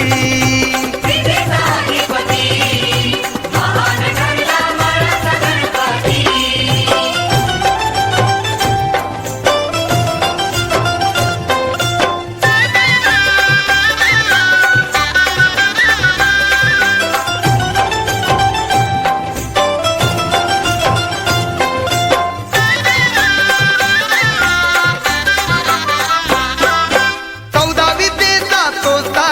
மாறி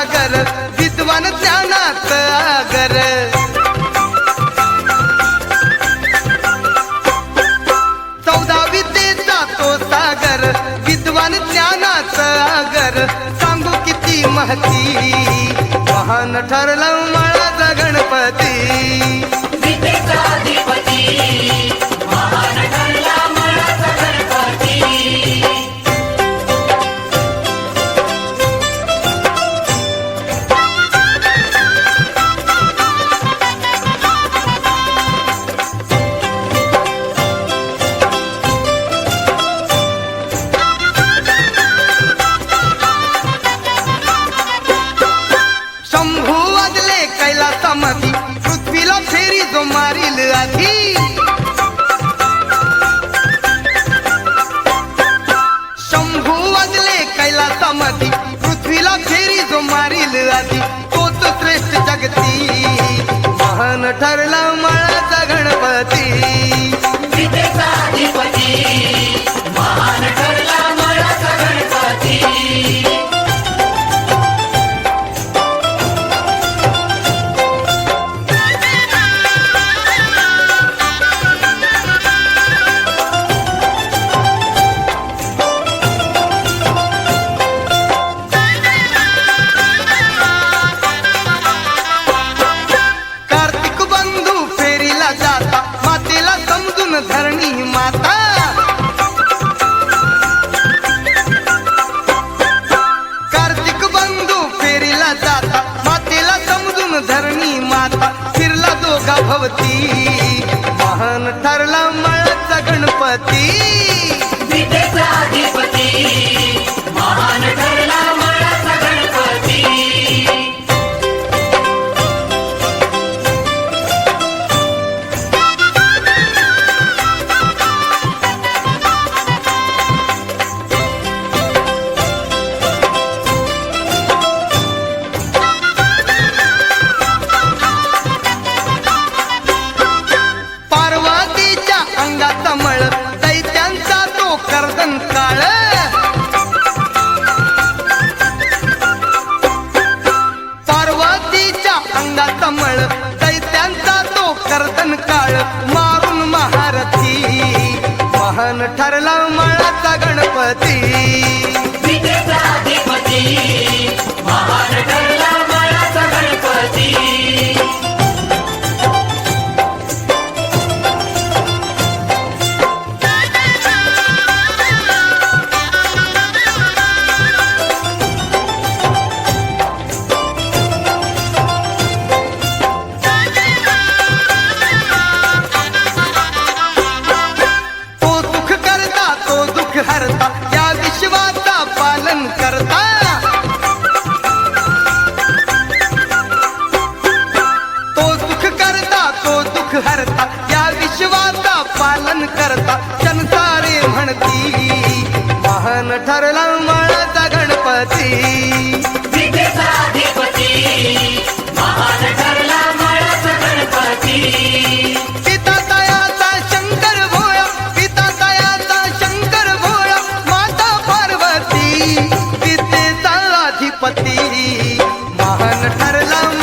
सागर विद्वान ज्ञानात आगर. चौदा विद्येचा तो सागर विद्वान ज्ञानात आगर. सांगू किती महती महान ठरलं मळाचा गणपती. tarla धरणी माता. कार्तिक बंधू फेरीला जाता मातेला समजून धरणी माता. फिरला दोघा भवती महान ठरला मळाचा गणपती. आपण ठरला मळाचा गणपती. करता ঠারলাম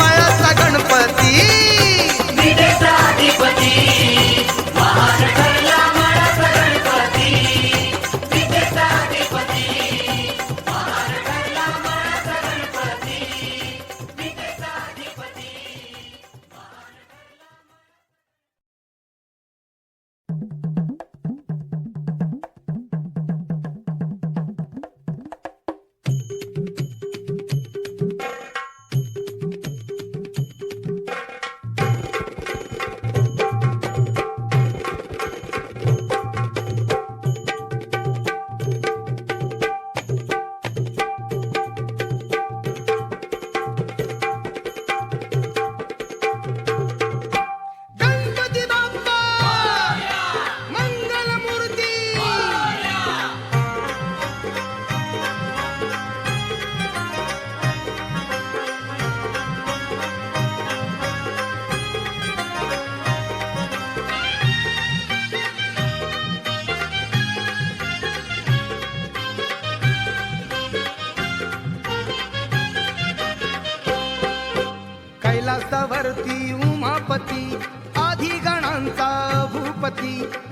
Bye.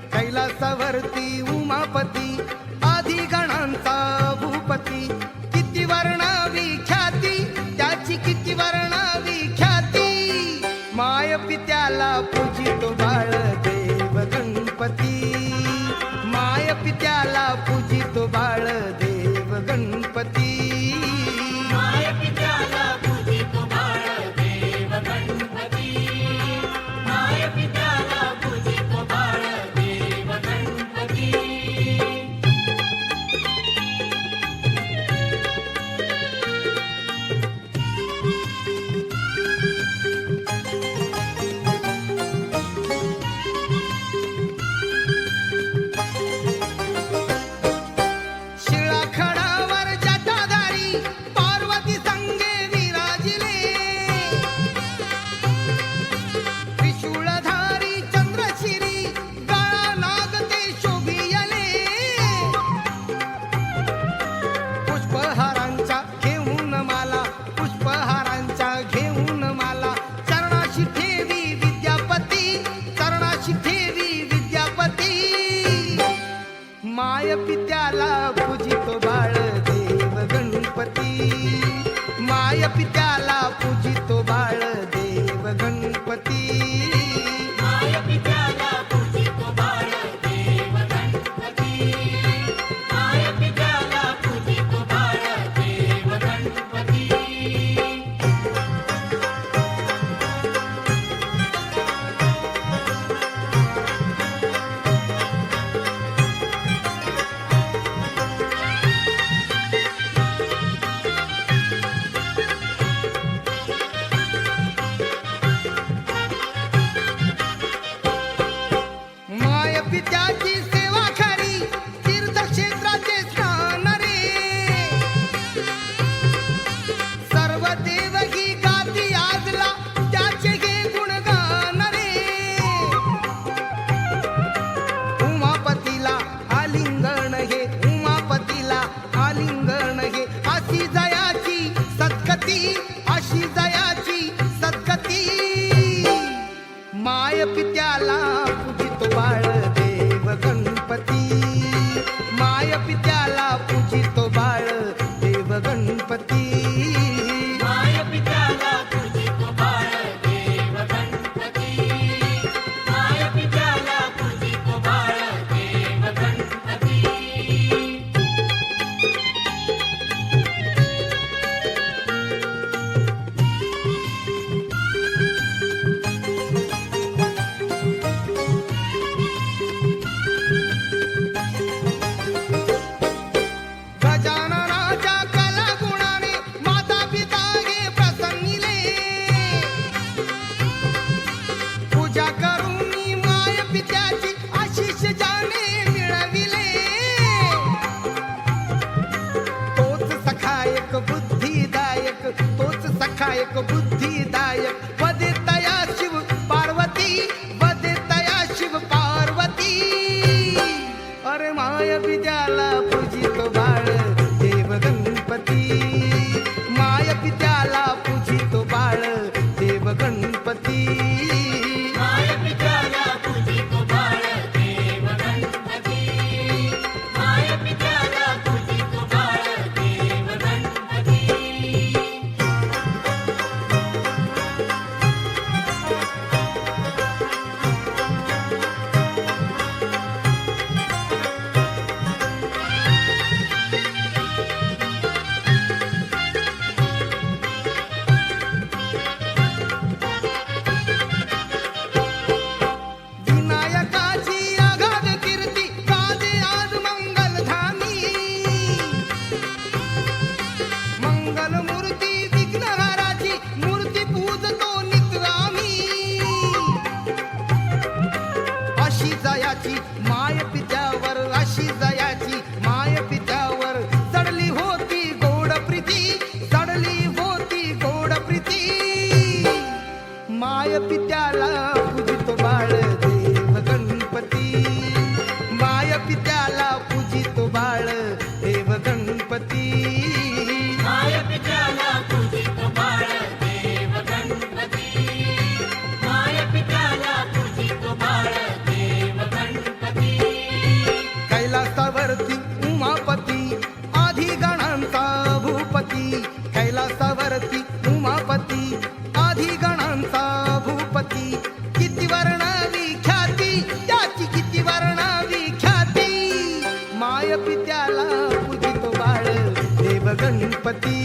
गणपती.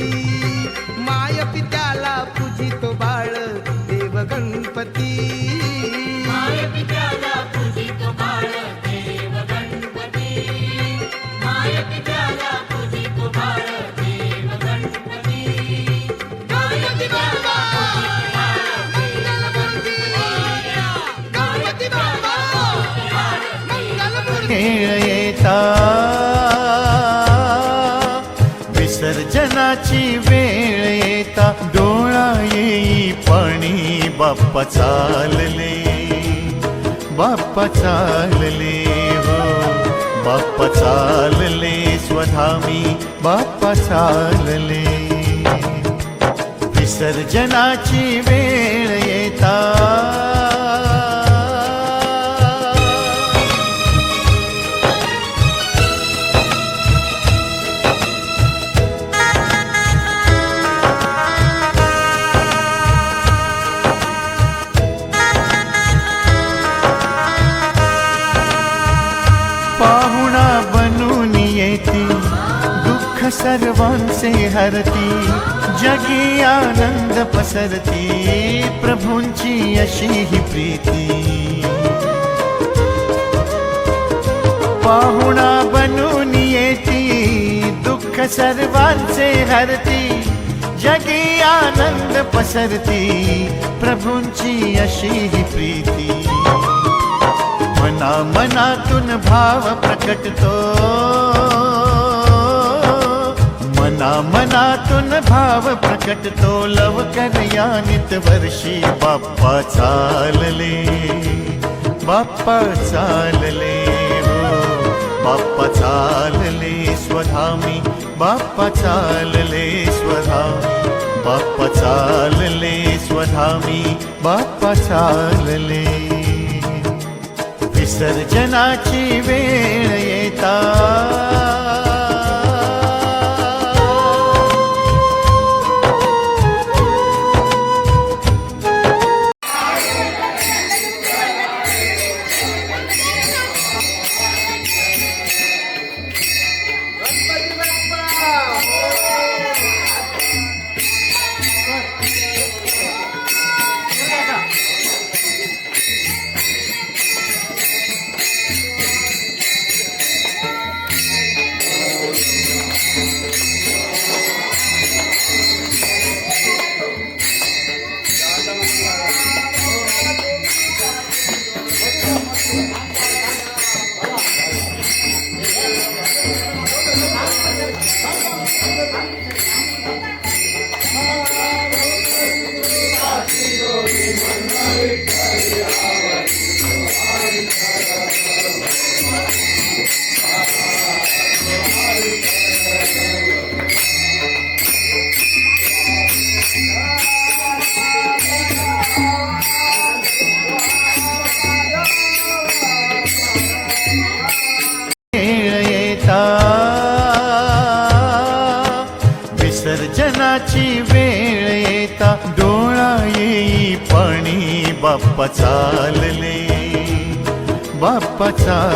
माय पित्याला पूजितो बाळ देव गणपती माय पित्याला पूजितो बाळ देव गणपती माय पित्याला पूजितो बाळ देव गणपती गणपती बाप्पा मंगलमूर्ती गणपती बाप्पा मंगलमूर्ती खेळ येता वेळ डोळा येई पाणी बाप्पा चालले. बाप्पा चालले हो. बाप्पा चालले स्वधामी बाप्पा चालले. विसर्जनाची वेळ येता. सर्वांचे हरती जगी आनंद पसरती प्रभूंची अशी ही प्रीती. पाहुणा बनून येती दुःख सर्वांचे हरती जगी आनंद पसरती प्रभूंची अशी ही प्रीती. मना मनातून भाव प्रकटतो ना मनातून भाव प्रकटतो लवकर यानित वर्षी बाप्पा चालले. बाप्पा चालले हो. बाप्पा चालले स्वधामी. बाप्पा चालले स्वधामी. बाप्पा चालले स्वधामी. बाप्पा चालले. विसर्जनाची वेळ येता.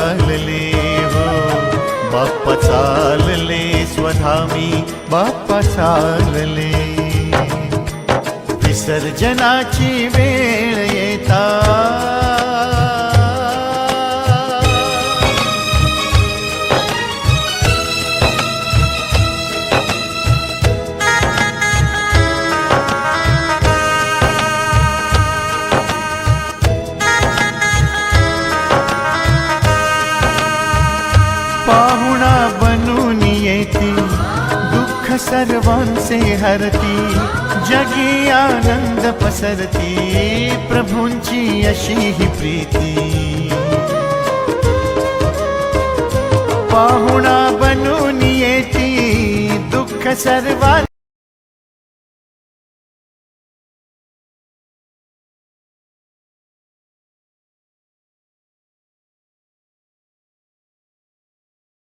चालले हो. बाप्पा चालले स्वधामी बाप्पा चालले. विसर्जनाची वेळ येता. पाहुणा बनून येती. दुःख सर्वांचे हरती. जगी आनंद पसरती. प्रभूंची अशी ही प्रीती. पाहुणा बनून येती. दुःख सर्वां